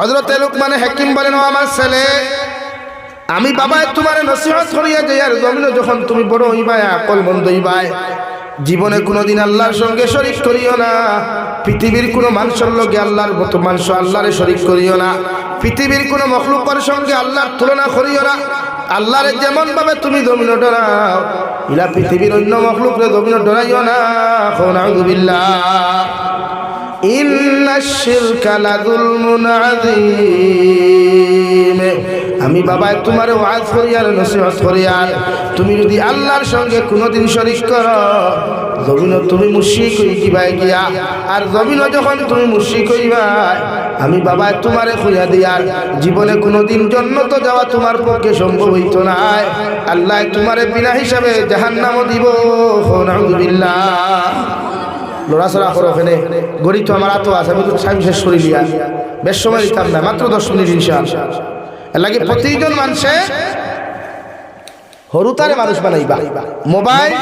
হজরত লুকমানে হাকিম বলেন, ও আমার ছেলে, আমি বাবা তোমার নসিহত করিয়া যাই আর জমিন যখন তুমি বড় হইবাই আকল বন্ধ হইবাই জীবনে কোনোদিন আল্লাহর সঙ্গে শরিক করিও না, পৃথিবীর কোনো মানুষের লগে আল্লাহর মতো মানুষ আল্লাহরে শরিক করিও না, পৃথিবীর কোনো মখলুকের সঙ্গে আল্লাহর তুলনা করিও না, আল্লাহরে যেমন ভাবে তুমি জমিন ডরাও, ইলা পৃথিবীর অন্য মখলুকরে জমিন ডরাইও না খোনাউদুবিল্লাহ আমি বাবা, তোমার ওয়াজ করি আর নসিহত করি তুমি যদি আল্লাহর সঙ্গে কোনোদিন শরিক করো জমিন তুমি মুশিক হই কিবাই গিয়া। আর জমিন যখন তুমি মুশিক হইবাই আমি বাবা, তোমারে খুঁজা দিয়ার জীবনে কোনোদিন জন্য তো যাওয়া তোমার পক্ষে সম্ভব হইত না আল্লাহ তোমারে বিনা হিসাবে জাহান্নামও দিব। লড়াচড়া করো ওখানে। গড়ি তো আমার আতো আছে, আমি তো টাইম শেষ করি লিয়া। বেশ সময় দিতাম না, মাত্র দশ মিনিট ইনশাল লাগে প্রতিজন মানুষে হরুতারে মানুষ বানাইবা। মোবাইল,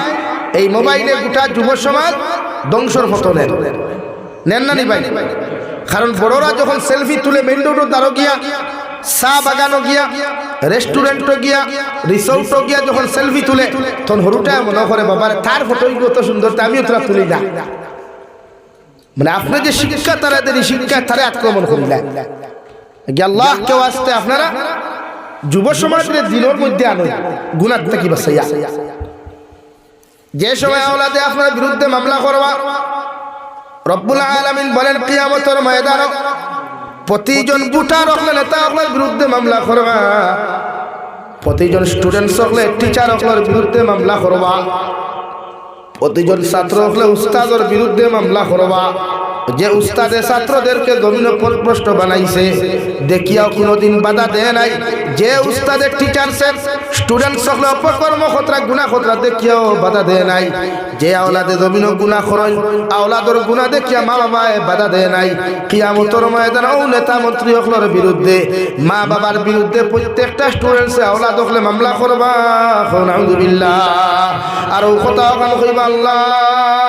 এই মোবাইলে গোটা যুব সমাজ ধ্বংসর ফটো নেন। নেন না নিবাই। কারণ বড়রা যখন সেলফি তুলে মেন রোড দ্বারো গিয়া, চা বাগানো গিয়া রেস্টুরেন্টও গিয়া রিসোর্টও গিয়া যখন সেলফি তুলে, তখন হরুটা মনে করে, বাবার, তার ফটোই কত সুন্দর আমিও তোরা তুলি না। মানে আপনার যে শিক্ষা, তারা দেরি শিক্ষা তারা আক্রমণ করিলেন আল্লাহ কেউ আসতে আপনারা যুব সমাজের দিনের মধ্যে আনো গুণার থেকে বাসাইয়া যে সময় আওলাদে আপনার বিরুদ্ধে মামলা করবা, রব্বুল আলমিন বলেন, কিয়ামতর ময়দান প্রতিজন বুটা রকলে নেতা হকলের বিরুদ্ধে মামলা করবা। প্রতিজন স্টুডেন্ট হকলে টিচার হকলের বিরুদ্ধে মামলা করবা। প্রতিজন ছাত্র হলে উস্তাদের বিরুদ্ধে মামলা করবা যে উস্তাদে ছাত্রদেরকে জমিন প্রশ্ন বানাইছে, দেখিয়াও কোনোদিন বাধা দেয় নাই। যে উস্তাদের টিচারসের স্টুডেন্ট সকলে অপকর্ম খতরা গুণা খতরা, দেখিয়াও বাধা দেয় নাই। যে আওলাদে জমিন গুণা করন আওলাদর গুণা দেখিয়া মা বাবায় বাধা দেয় নাই। কিয়ামতর ময়দান ও নেতা মন্ত্রী সকলের বিরুদ্ধে, মা বাবার বিরুদ্ধে প্রত্যেকটা স্টুডেন্টসে আওলাদ হকলে মামলা করবা আর কথা কইবা আল্লাহ।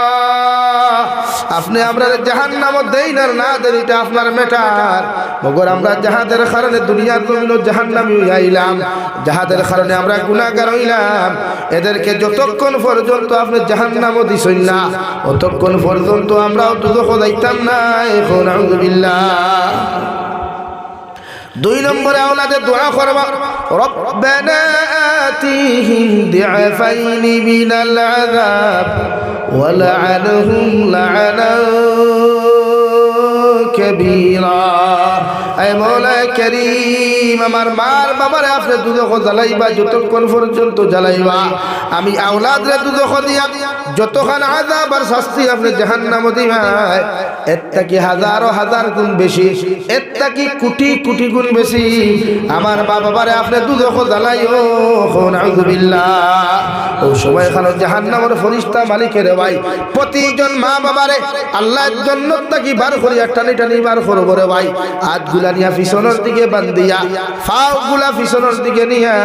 আপনি আমরা জাহান নাম দেই না না দেন এটা আপনার মেটার মগর আমরা যাহাদের কারণে দুনিয়ার জমিন জাহান নামি আইলাম যাহাদের কারণে আমরা গুণাগার হইলাম, এদেরকে যতক্ষণ পর্যন্ত আপনি জাহান নামও দিছেন না, অতক্ষণ পর্যন্ত আমরাও দুদক যাইতাম না, এখন আলহামদুলিল্লাহ দুই নম্বরে আওলাদের দোয়া করবা, রব্বানা আতিহিম দিআফাইন মিনাল আযাব। ওয়ালআনহুম লা'নান কাবীরা আয় মৌলা করিম, আমার মার বাবার আপনি দুদক জ্বালাইবা, যতক্ষণ পর্যন্ত খানো জাহান্নামের ফরিস্তা মালিকের ভাই, প্রতিজন মা বাবারে আল্লাহর জন্য বার করিয়া টানি টানি বার করব রে ভাই। হাত গুলা নিয়া পিছনের দিকে বান্ধিয়া ফাও গুলা পিছনের দিকে নিয়া,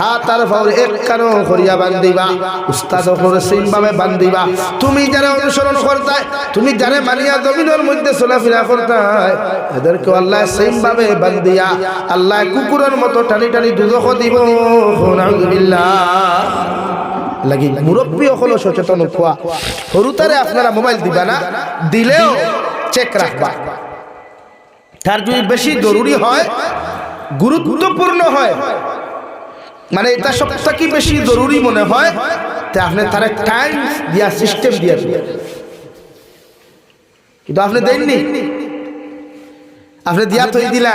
হাত আর ফাউর এক কানো করিয়া বান্ধিবা। উস্তাদ সিম ভাবে বান্ধিবা। তুমি যারা অনুসরণ করতাই তুমি যারা মানিয়া জমিনের মধ্যে চলাফেরা করতাই এদেরকে আল্লাহ সিম ভাবে বান্ধিয়া, আল্লাহ কুকুরের মতো টানি টানি দুদক দিব। লাগি মুরব্বী হলো সচেতন খোয়া সরুতারে আপনারা মোবাইল দিবা না, দিলেও চেক রাখবা। তার যদি বেশি জরুরি হয় গুরুত্বপূর্ণ হয় মানে এটা সব থেকে বেশি জরুরি মনে হয় তা আপনি তার টাইম দিয়া সিস্টেম দিয়া কিন্তু আপনি দেননি। আপনি দিয়া তৈ দিলা।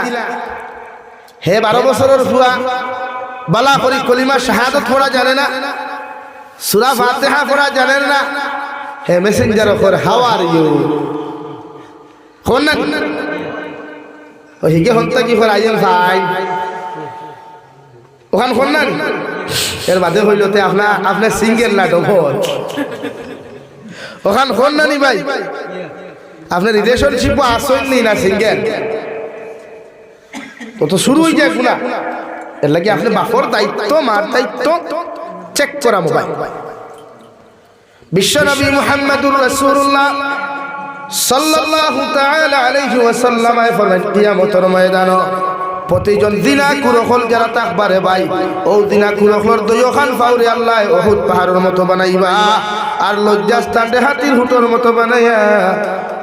হে বারো বছরের ফুয়া বালা করি কলিমা শাহাদত পড়া জানে না। সুরা ফাতেহা পড়া জানেন না। হে মেসেঞ্জার ওপর হাউ আর ইউ কোন না ও হিগে হন্তা কি ফর আইএম ভাই? ওখান কোন না এর বাদে হইল তে আপনার আপনার সিঙ্গেল না ডবল ওখান কোন না নি ভাই? আপনার রিলেশনশিপ আসেন নি না সিঙ্গেল। তো তো শুরু হয়ে যায় গুণা এর লাগে আপনি বাপর দায়িত্ব, মার দায়িত্ব চেক করা মোবাইল। বিশ্বনবী মুহাম্মদুর রাসূলুল্লাহ সাল্লাল্লাহু তাআলা আলাইহি ওয়াসাল্লাম ফরমান কিয়ামতের ময়দান প্রতিজন দিনা কুরখল যারা তাকবারে ভাই। ও দিনা কুরখলর দয়খান ফাউরে আল্লাহ ওহুদ পাহাড়ের মতো বানাইবা। আর লজ্জাস্থান হাতির হুটোর মতো বানাইয়া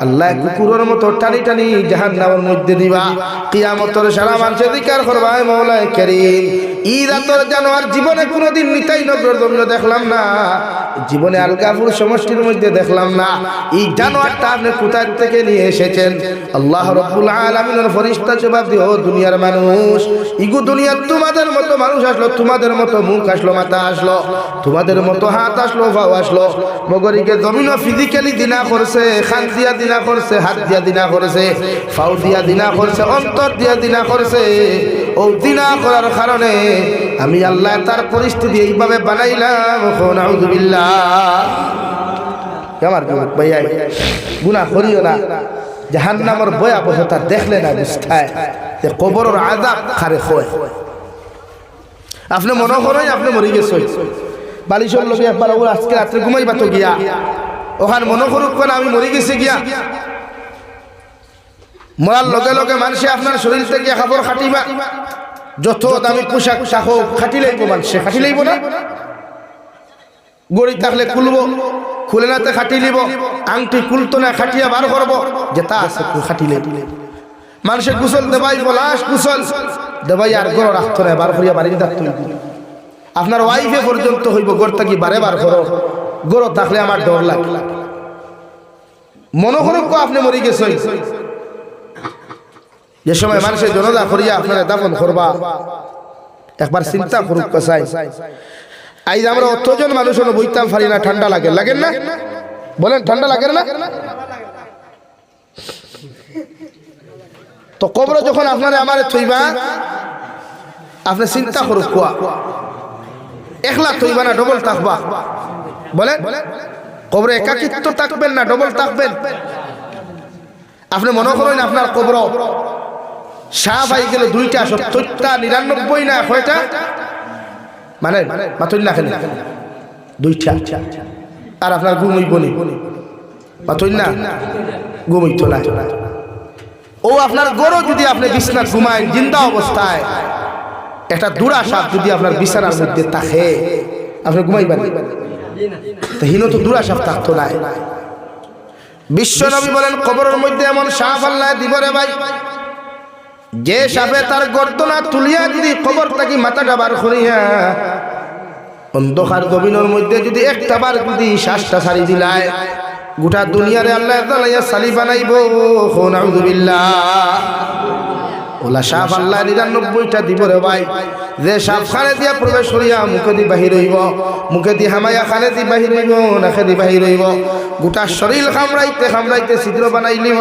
আল্লাহ কুকুরের মতো টানি টানি জাহান নামের মধ্যে দিবা কিয়ামতের সারা মানুষে দিকার করবাই মৌলায় করিম। আতর জানোয়ার জীবনে কোনোদিন নিতাই নগর দমন দেখলাম না। জীবনে আলগাপুর সমষ্টির মধ্যে দেখলাম না। এই জানোয়ারটা আপনি কোথায় থেকে নিয়ে এসেছেন? আল্লাহ রব্বুল আলমিনের ফরিস্তা জবাব দিও, দুনিয়ার মানুষ। ইগু দুনিয়ার তোমাদের মতো মানুষ আসলো, তোমাদের মতো মুখ আসলো, মাথা আসলো, তোমাদের মতো হাত আসলো, ভাও আসলো। মগরিকে জমিনও ফিজিক্যালি দিনা করছে খান দিয়া দিনা করছে, হাত দিয়া দিনা করছে, ফাউ দিয়া দিনা করছে, অন্তর দিয়া দিনা করছে। ও দিনা করার কারণে আমি আল্লাহ তার পরিস্থিতি এইভাবে বানাইলাম। আমার ভাইয়া গুনা করিও না। জাহান্নামর ভয়াবহতা দেখলে না বুঝতায় যে কবরের আজাব খারে হয়। আপনি মনে করেন আপনি মরে গেছে বালিশর লোক একবার ওর আজকে রাত্রে ঘুমাইবা তো গিয়া। ওখানে মনে করুক কেন আমি মরে গেছি গিয়া। মরার লগে লগে মানুষে আপনার শরীর থেকে খাবার খাটিবা। যত দামি পোশাক শাক খাটি লাগবো মানুষে খাটি লাগবো না? গড়ি থাকলে খুলব, খুলে নাতে খাটি লিব। আংটি খুলতো না খাটিয়া বার করব যে তা আছে খাটি মানুষের কুশল দেবাই বলাস কুশল দেবাই আর গড় রাখতো না বার করিয়া বাড়ি থাকতো আপনার ওয়াইফে পর্যন্ত হইব গড় থাকি বারে বার করো। গড় থাকলে আমার ডর লাগে। মনে করুক আপনি মরি গেছেন। যে সময় মানুষের জনদা করিয়া আপনারা দাফন করবা। একবার চিন্তা করুক কসাই আজ আমরা অতজন মানুষ বইতাম পারি না, ঠান্ডা লাগে। লাগেন না? বলেন, ঠান্ডা লাগে না? তো কবর যখন আপনারা আমার থইবা, আপনি চিন্তা করুক কোয়া একলা থইবা না ডবল থাকবা বলেন? কবরে একাকিত্ব থাকবেন না ডবল থাকবেন আপনি মনে করেন আপনার কবর? শাহ ভাই গেল দুইটা সত্তরটা নিরানব্বই না কয়টা? মানে মাতুল না খেলে দুইটা। আর আপনার ঘুমই বলি মাতুল না ঘুমইতো না। ও আপনার গরু যদি আপনি বিছনা ঘুমায়, জিন্দা অবস্থায় একটা দুরা সাপ যদি আপনার বিছানার মধ্যে থাকে, আপনি ঘুমাইবেন। তো হীন তো দুরা সাপ থাকতো না বিশ্ব নবী বলেন, কবরের মধ্যে এমন সাপ আল্লাহ দিব রে ভাই। যে সাপে তার গর্দনা তুলিয়া যদি খবর থাকি মাথাটা বার করিয়া, অন্ধকার গভীরের মধ্যে যদি একটা বার যদি শ্বাসটা সারি দিলায়, গোটা দুনিয়ারে আল্লাহ সালি বানাইব। ওলা সাপ আল্লাহ নিরানব্বইটা দিব রে ভাই। যে সাপ খানে দিয়া প্রবেশ করিয়া মুখে দি বাহির হইব, মুখে দি হামাইয়া খানে দি বাহির হইব নাখে দি বাহির হইব, গোটা শরীর খামড়াইতে খামড়াইতে ছিদ্র বানাইলিব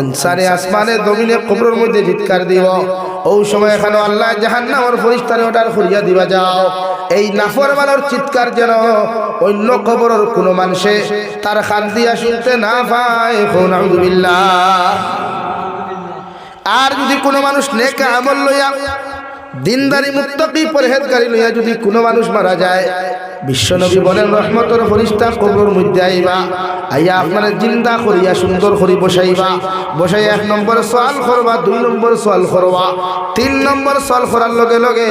আনসারে আসমানে দমিনে কবরের মধ্যে চিৎকার দিব। ও সময় এখানে আল্লাহ জাহান নামর ফরিস্তারে অর্ডার করিয়া দিবা যাও। এই নাফর মানোর চিৎকার যেন অন্য কবরের কোনো মানুষে তার খান দিয়া শুনতে না পায়। আর যদি কোনো মানুষ নেকা আমল লইয়া দিনদারি মুক্তি পরহেজগারি লইয়া যদি কোনো মানুষ মারা যায়, বিশ্বনবী বলেন, রহমতর ফরিস্তা কবর মধ্যে আইবা, আইয়া আপনার জিন্দা করিয়া সুন্দর করি বসাইবা। বসাই এক নম্বর সোয়াল করবা, দুই নম্বর সোয়াল করবা, তিন নম্বর সোয়াল করার লগে লগে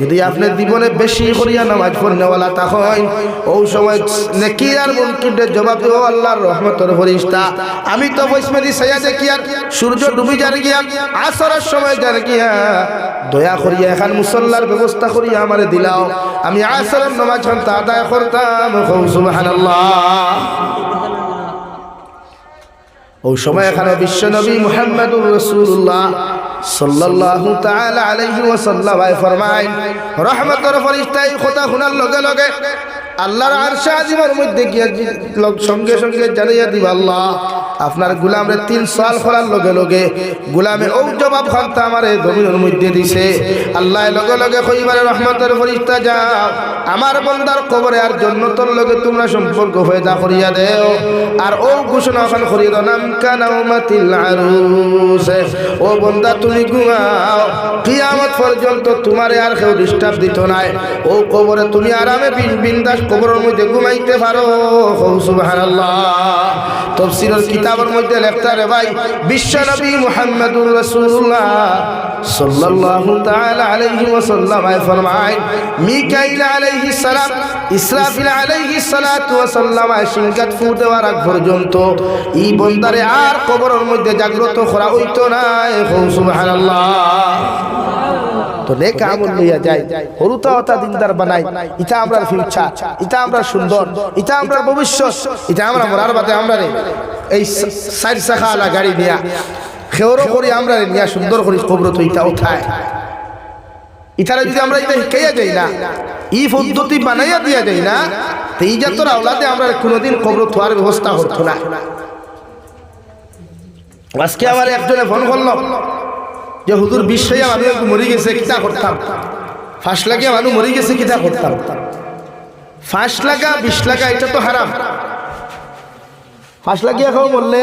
যদি আপনি জীবনে বেশি করিয়া নামাজ পড়নেওয়ালা তখন ও সময় নেকি আর মুনকিরদের জবাব দেব আল্লাহর রহমতর ফরিস্তা। আমি তো বৈষ্ণবী সাইয়া দেখি আর সূর্য ডুবি যার গিয়া, আসরের সময় যার গিয়া, দয়া করিয়া এখান মুসল্লার ব্যবস্থা করিয়া আমারে দিলাও। আমি আসলাম নমাজ তা আদায় করতাম। ও সময় এখানে বিশ্বনবী মুহাম্মদুর রাসূলুল্লাহ। লগে লগে আপনার গুলামরে তিন সাল করার লগে লগে গুলামে ও জবাব খান্তা আমারে জমিনের মধ্যে দিছে। আল্লাহ লগে লগে কইবারে, রহমতের ফরিস্তা যাও, আমার বন্দার কবরে আর জন্নতর লগে তোমরা সম্পর্ক হয়ে যা করিয়া দেও। আর ও ঘোষণা ওখান করিয়া নাম কানাউমাতিল আরুস ও বন্দা তুমি ঘুমাও। কিয়ামত পর্যন্ত তোমারে আর কেউ ডিস্টার্ব দিত নাই। ও কবরে তুমি আরামে বিন বিন্দাস কবরের মধ্যে ঘুমাইতে পারো। তফসিরের কিতাবের মধ্যে লেখতা রে ভাই বিশ্ব নবী মুহাম্মদুর রাসূলুল্লাহ। মধ্যে আমরা সুন্দর ইটা আমরা ভবিষ্যৎ ইটা আমরা মরার বাদে আমরা এই সাইড গাড়ি খেওরো করি, আমরা নিয়া সুন্দর করি, কবর তো ইটা উঠায়। ইটারে যদি আমরা এটা শিখাইয়া যাই না, ই পদ্ধতি বানাইয়া দিয়া যাই না, তো এই জাতর আওলাদে আমরা কোনোদিন কবর থোয়ার ব্যবস্থা করতো না। আজকে আমার একজনে ফোন করল, যে, হুজুর বিশ্বাইয়া মানুষ মরি গেছে, কিতা করতাম? ফাঁস লাগিয়া মানুষ মরি গেছে, কিতা করতাম? ফাঁস লাগা, বিষ লাগা, এটা তো হারাম। ফাঁস লাগিয়া খাও বললে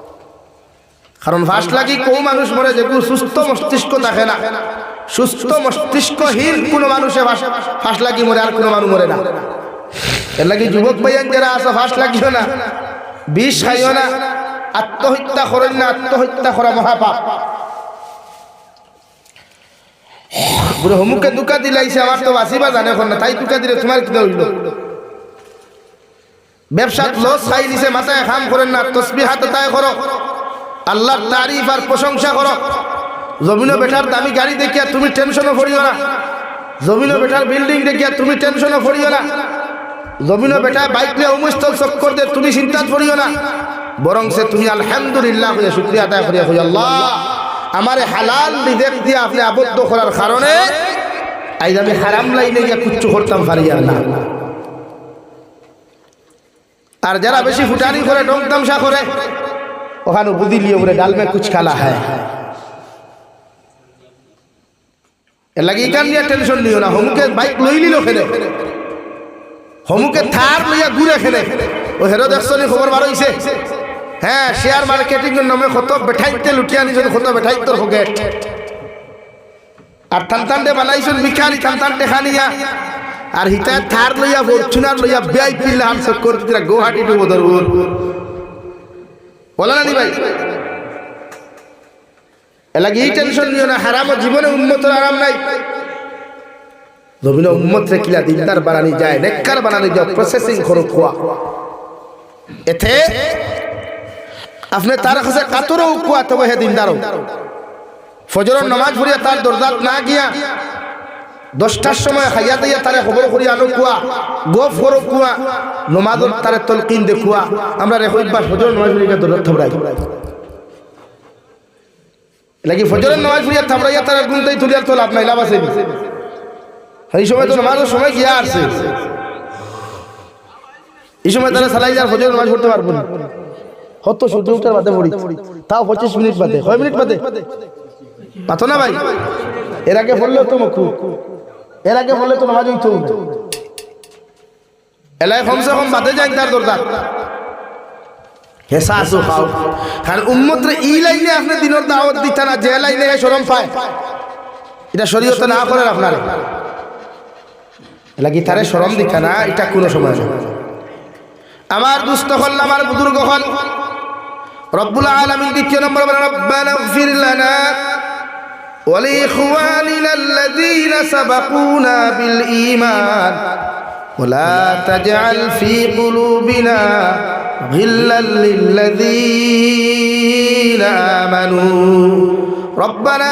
কারণ ফাঁস লাগি কৌ মানুষ মরে যেগুলো সুস্থ মস্তিষ্ক থাকে না। সুস্থ মস্তিষ্কহীন কোনো মানুষে ফাঁস লাগি মরে আর কোনো মানুষ মরে না। এর লাগি যুবক ভাইয়ান যারা আছে, ফাঁস লাগিও না, বিষ খাইও না, আত্মহত্যা করেন না, আত্মহত্যা করা মহাপাপ। বুড়ো হমুকে দুকা দিলাইছে, আমার তো বাসিবা জানে এখন না তাই দুকা দিলে তোমার কি হইল? ব্যবসাত লস খাই নিছে, মাথায় খাম করেন না তসবি হাতে তাই করো। আল্লাহর তারিফ আর প্রশংসা করো। জমিনো বেটার দামি গাড়ি দেখিয়া তুমি টেনশনও পড়িও না। জমিনো বেটার বিল্ডিং দেখিয়া তুমি টেনশনও পড়িও না। জমিনো বেটা বাইক নিয়ে উমস্থল চক্কর দিয়ে তুমি চিন্তা পড়িও না। বরং সে তুমি আলহামদুলিল্লাহ হইয়া শুক্রিয়া আদায় করিয়া হই আল্লাহ, আমার হালাল রিজেক দিয়ে আপনি আবদ্ধ করার কারণে আজ আমি হারাম লাইনে গিয়ে কুচ্ছু করতাম আর না। আর যারা বেশি ফুটানি করে ডং তামসা করে ওখানে বুদ্ধি লিয়ে বলে ডাল মে কুচ খালা হ্যাঁ। এর লাগে এখান নিয়ে টেনশন নিও না। হমুকে বাইক লই নিল খেলে হমুকে থার লইয়া ঘুরে খেলে ও হেরো দেখছ খবর বার হইছে। হ্যাঁ শেয়ার মার্কেটিং এর নামে কত বেঠাইতে লুটিয়া নিছেন কত বেঠাইতর হোগে আর থানতান্ডে বানাইছেন বিখারি থানতান্ডে খানিয়া। আর হিতা থার লইয়া ফরচুনার লইয়া ভিআইপি লাল চক্কর গুয়াহাটি টু বদরপুর বলা না নি ভাই এলাকি এই টেনশন নিও না, হারাম জীবনে আরাম নাই। জমিনে দিনদার বানানি যায়, নেককার বানানি যায় প্রসেসিং করো খোয়া। এতে আপনি তার কাছে কাতরও কুয়া তবে হে দিনদারও। ফজরের নামাজ পড়িয়া তার দরজাত না গিয়া দশটার সময় খাইয়া দিয়া তারে খবর করি আনো কুয়া, গফ করো কুয়া নমাজত তারে তলকিন দেখুয়া আমরা রে হইবা ফজর নামাজ পড়িয়া দরজাত থামরাই লাগি ফজরের নামাজ পড়িয়া থামরাইয়া তারে গুনতেই তুলিয়ার তো লাভ নাই, লাভ আছে এই সময় তো নামাজের সময় গিয়া আসছে এই সময় তারা সালাই যার ফজরের নামাজ পড়তে পারব না। কত সূর্য উঠার বাদে পড়ি। তাও পঁচিশ মিনিট বাদে। কয় মিনিট বাদে? পাতো না ভাই? এর আগে বললেও তো মুখু এর আগে বললে তো নামাজ হইতো এলাই কমসে কম বাদে যাই তার দরকার। হেসা খাও। উম্মত ই লাইনে আপনি দাওয়াত না, যে লাইনে পায়, এটা শরীয়তে না করে আপনার। লাগি তারে সরম দিতে না, এটা কোনো সময় না আমার দুস্থ হল আমার বুজুর্গ হল রব্বুল আলামিন দ্বিতীয় নম্বর রব্বানা ولإخواننا الذين سبقونا بالإيمان. ولا تجعل في قلوبنا غلا للذين آمنوا. ربنا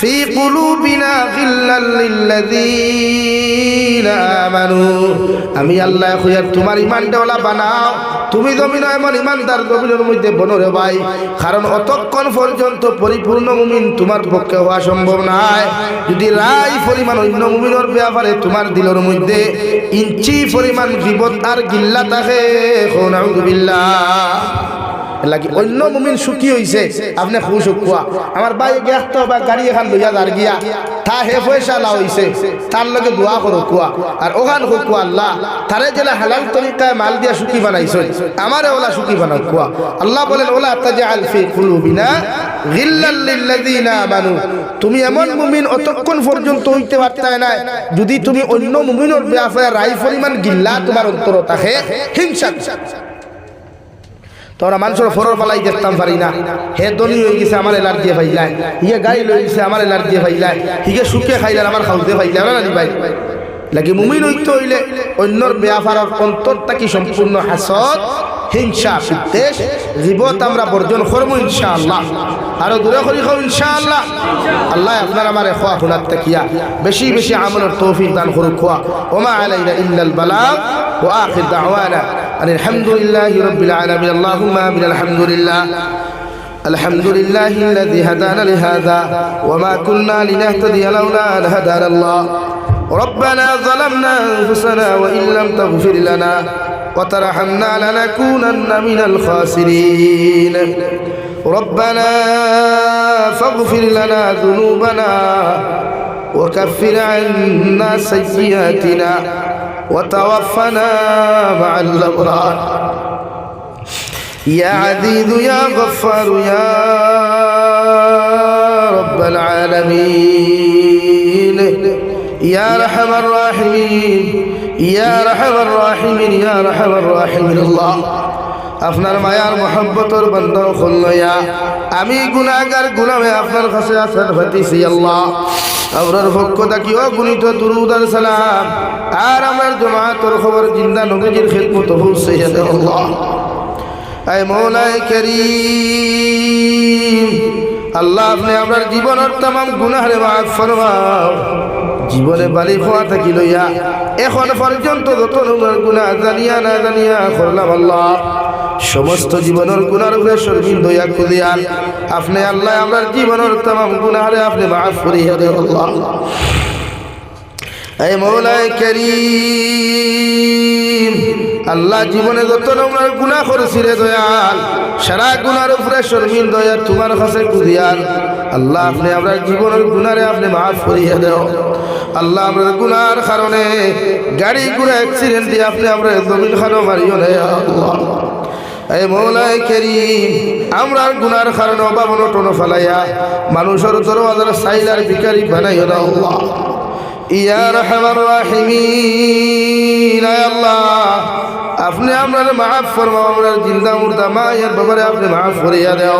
في قلوبنا غلا للذين آمنوا আমি আল্লাহ খুঁজার তোমার ইমান দেওয়ালা বানাও তুমি জমিন এমন ইমানদার জমিনের মধ্যে বনরে ভাই কারণ অতক্ষণ পর্যন্ত পরিপূর্ণ মুমিন তোমার পক্ষে হওয়া সম্ভব নয় যদি রাই পরিমাণ অন্য মুমিনের ব্যাপারে তোমার দিলের মধ্যে ইঞ্চি পরিমাণ বিপদ আর গিল্লা থাকে লাগি অন্য মুমিন সুখী হইছে, আপনি খুশ কুয়া আমার ভাই গেস্ত বা গাড়ি এখান লইয়া যার গিয়া, তা হে পয়সা লা হইছে, তার লগে দোয়া করো কুয়া আর ওখান হো কুয়া আল্লাহ, তারে জেলা হালাল তরিকায় মাল দিয়া সুখী বানাইছ আমারে ওলা সুখী বানাও কুয়া আল্লাহ বলেন, ওলা তাজাল ফি কুলুবিনা গিল্লাল লিল্লাযিনা আমানু। তুমি এমন মুমিন অতক্ষণ পর্যন্ত হইতে পারতাই না যদি তুমি অন্য মুমিনের ব্যাপারে রাই পরিমাণ গিল্লা তোমার অন্তর থাকে, হিংসা। তো আমরা মানুষের ফরর পালাই দেখতাম পারি না। হে দলি হয়ে গেছে, ইয়ে ইয়ে আমার এলার্জি ফাইলায় হিগে গাড়ি লই গেছে, আমার এলার্জি ফাইলায় হিগে সুখে খাইলার আমার খাউতে ফাইলাম না নি ভাই, লাগে মুমিন ঐক্য হইলে অন্যর ব্যাপারক অন্তর তাকি সম্পূর্ণ হাসত হিংসা, বিদ্বেষ জীবত আমরা বর্জন করব ইনশাআল্লাহ। আরও দূরে করি খাও ইনশা আল্লাহ আপনার আমার খোয়া খোলার তাকিয়া বেশি বেশি আমলের তৌফিক দান করুক খোয়া। ওমা আলাইলা ইল্লাল বালাগ, ওয়া আখির দাওয়ানা الحمد لله رب العالمين. اللهم آمين. الحمد لله الحمد لله الذي هدانا لهذا وما كنا لنهتدي لولا أن هدانا الله. ربنا ظلمنا أنفسنا وإن لم تغفر لنا وترحمنا لنكونن من الخاسرين. ربنا فاغفر لنا ذنوبنا وكفر عنا سيئاتنا. وتوفنا مع الأبرار. يا عزيز يا غفار يا رب العالمين. يا رحم الراحمين. يا رحم الراحمين. يا رحم الراحمين. الله. আপনার মায়ার মহব্বতর বন্ধন খুললইয়া আমি গুনাগার গুনামে আপনার কাছে আসার হতিছি আল্লাহ। আমরার পক্ষ থাকি অগুণিত দুরুদার সালাম। আর আমার জমাতর খবর জিন্দা নবীজির খেদমত দে আল্লাহ। আয় মৌলাই করিম, আল্লাহ আপনি আপনার জীবনের তাম গুনাহরে মাফ ফরমাও। জীবনে বালি খোয়া থাকি লইয়া, এখন পর্যন্ত যত গুণা জানিয়া না জানিয়া করলাম আল্লাহ। সমস্ত জীবনের গুণার উপরে শর্মিন দইয়া খুদিয়ান। আপনি আল্লাহ, আমার জীবনের তাম গুণারে আপনি মাফ করিয়া দে আল্লাহ। এই মৌলাই করিম, আল্লাহ জীবনে যত নম্বর গুণা করেছি রে দয়াল, সারা গুনার উপরে শর্মিন দয়া তোমার কাছে কুদিয়াল আল্লাহ, আপনি আপনার জীবনের গুণারে আপনি মাফ করিয়া দেও আল্লাহ আপনার গুনার কারণে গাড়ি গুড়া অ্যাক্সিডেন্ট দিয়ে আপনি আপনার জমিন খানো মারিও নে আল্লাহ। এই মৌলাই করিম, আমরা গুনার কারণে অভাব অনটন ফেলাইয়া মানুষের দরওয়াজার সাইলার ভিকারি বানাইও আপনি আপনার মাফ ফরমাও আমরা জিন্দা মুর্দা মা ইয়ার ব্যাপারে আপনি মাফ করিয়া দেও।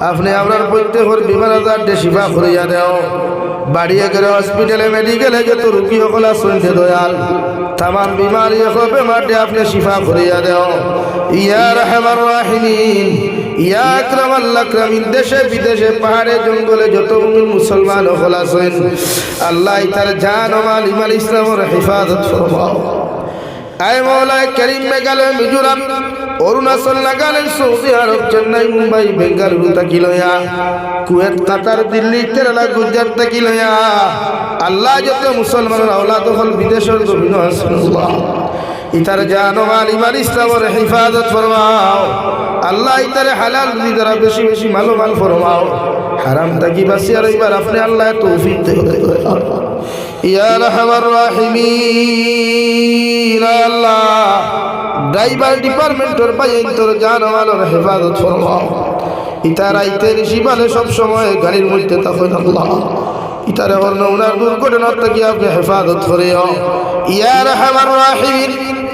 আপনি আপনার প্রত্যেকের বিমান আজার শিফা করিয়া দেও। বাড়িয়ে গেলে হসপিটালে মেডিকেলে যত রুগী সকল শুনতে দয়াল। তাম বিমারি বেমারটি আপনি শিফা করিয়া দেও। ইয়া রহমান রাহিমিন, ইয়া আকরাম আল্লাহ দেশে বিদেশে, পাহাড়ে, জঙ্গলে যত মুমিন মুসলমান সকল আল্লাহ তার জান ইমাল ইসলামের হেফাজত ফরমাও। আয় মৌলায় করিম মেঘালয় আল্লাহ বেশি বেশি মালো ফরমাও। আপনি আল্লাহ তৌফিক ড্রাইভার ডিপার্টমেন্টের পাইন তোর জানমালের হেফাজত ফরমাও। ইতার আইতে ঋষিবালে সবসময় গাড়ির মধ্যে তখন আল্লাহ। ইতারে অন্য উনার দুর্ঘটনার থেকে আপনি হেফাজত করিও ইয়ার হামার রাহিমিন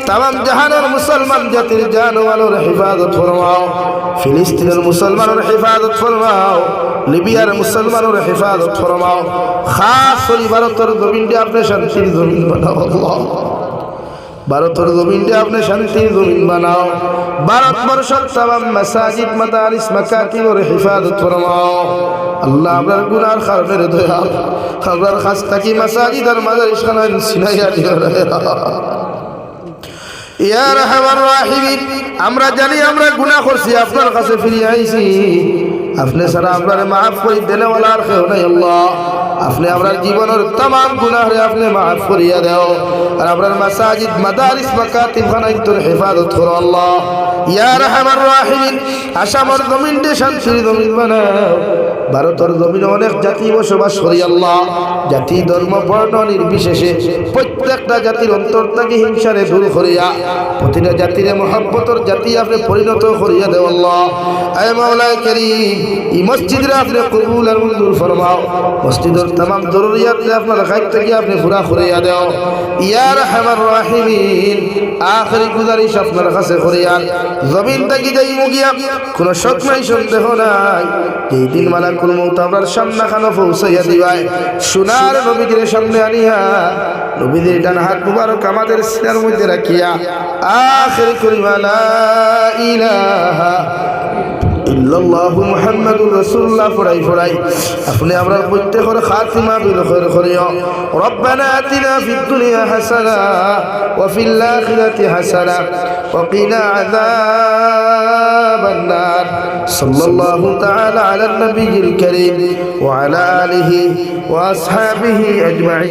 তাম জাহানের মুসলমান জাতির জানওয়ালের হেফাজত ফরমাও। ফিলিস্তিনের মুসলমানের হেফাজত ফরমাও। লিবিয়ার মুসলমানের হেফাজত ফরমাও। খাস করে ভারতের জমিনটি আপনি শান্তির জমিন বানাও ভারতের জমিনটি আপনি শান্তির জমিন বানাও। ভারতবর্ষের তাম মাসাজিদ, মাদারিস মাকাতিবর হেফাজত ফরমাও। আল্লাহ, আপনার গুনার খারমের দয়াল আপনার খাস থাকি মাসাজিদ আর মাদারিস সিনাইয়া আমরা জানি আমরা গুনাহ করছি, আপনার কাছে ফিরে আইছি। আপনি সারা আপনার মাফ করি দেনে আর কেউ আপনি আপনার জীবনের তাম গুণাহরে আপনি মাফ করিয়া দেও। আর আপনার মাসাজিদ, মাদারিস মাকাতিবখানায় তোর হেফাজত করো আল্লাহ। ইয়ার হামার রাহিমিন, আসামর শান্তির জমিন বানাও। ভারতের জমিনে অনেক জাতি বসবাস করি, আল্লাহ। জাতি ধর্ম বর্ণ নির্বিশেষে প্রত্যেকটা জাতির অন্তর থেকে হিংসারে দূর করিয়া, প্রতিটা জাতিরে মহাব্বতর জাতি আপনি পরিণত করিয়া দেও, আল্লাহ। আয় মাওলায় করিম, এই মসজিদে আপনি কবুল আর মঞ্জুর ফরমাও। মসজিদের তাম জরুরিয়াতে আপনার খাইক থেকে আপনি পুরা করিয়া দেও। ইয়ার হেমার রাহিমিন, আখরি গুজারিশ আপনার কাছে করিয়ান জমিন থেকে যাই মুগিয়া কোনো সৎ নাই, সন্দেহ নাই। এই দিন মানে কুল মৌত আপনার সামনে খানো পৌঁছাইয়া দিবাই সোনার নবীদের সামনে আনিয়া নবীদের ডান হাত মুবারক আমাদের সিনার মধ্যে রাখিয়া আখের করিমালা ইলাহা ইল্লাল্লাহু মুহাম্মাদুর রাসূলুল্লাহ, ফরাই ফরাই। আপনি আমরা প্রত্যেকের খাতিমা বিল খায়র করিও। রব্বানা আতিনা ফিদ দুনিয়া হাসানা ওয়া ফিল আখিরাতি হাসানা ওয়া কিনা আযাবান নার। সাল্লাল্লাহু তাআলা আলা নবিয়িল কারীম ওয়া আলা আলিহি ওয়া আসহাবিহি আজমাইন।